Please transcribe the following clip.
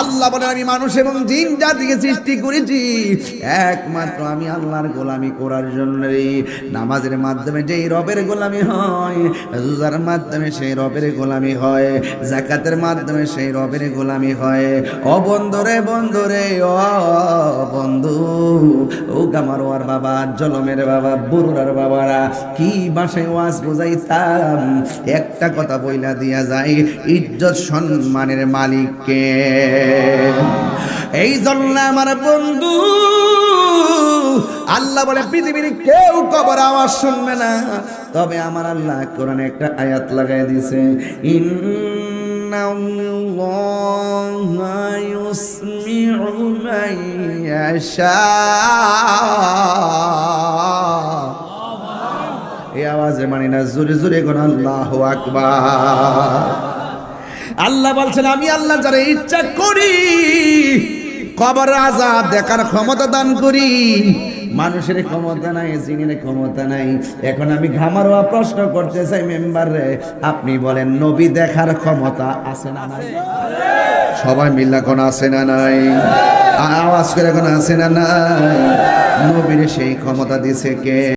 আল্লাহ বলে আমি মানুষ এবং জিন জাতিকে সৃষ্টি করেছি। একমাত্র আমি আল্লাহর গোলামি করার জন্য নামাজের মাধ্যমে যেই রবের গোলামি হয়, রোজার মাধ্যমে সেই রবের গোলামি হয় জাকাতের মাধ্যমে সেই রবের গোলামি হয়। অবন্ধরে বন্ধরে ও বন্ধু ও গামারোয়ার বাবা, জলমের বাবা বুড়ার বাবারা, কি বাসায় ওয়াজ বোঝাইতাম? একটা কথা বইলা দিয়া যায় ইজ্জত সম্মানের মালিককে। এই জন্য আমার বন্ধু, আল্লাহ বলে, পৃথিবীর কেউ কবর আওয়াজ শুনবে না। তবে আমার আল্লাহ কোরআনে একটা আয়াত লাগাই দিয়েছে ইন্না ইউসমিউ মান ইয়াশা এই আওয়াজে মানি না, জোরে জোরে আল্লাহ আকবার। আল্লাহ বলছেন, আমি আল্লাহ যারা ইচ্ছা করি, কবর আজাব দেখার ক্ষমতা দান করি। মানুষের ক্ষমতা নাই, জিনের ক্ষমতা নাই। এখন আমি ঘামারোয়া প্রশ্ন করতে চাই, মেম্বার রে, আপনি বলেন, নবী দেখার ক্ষমতা আছে না নাই? সবাই মিল্লা কোন আছে না নাই? আওয়াজ করে কোন আছে না নাই? নবীর সেই ক্ষমতা দিছে কে?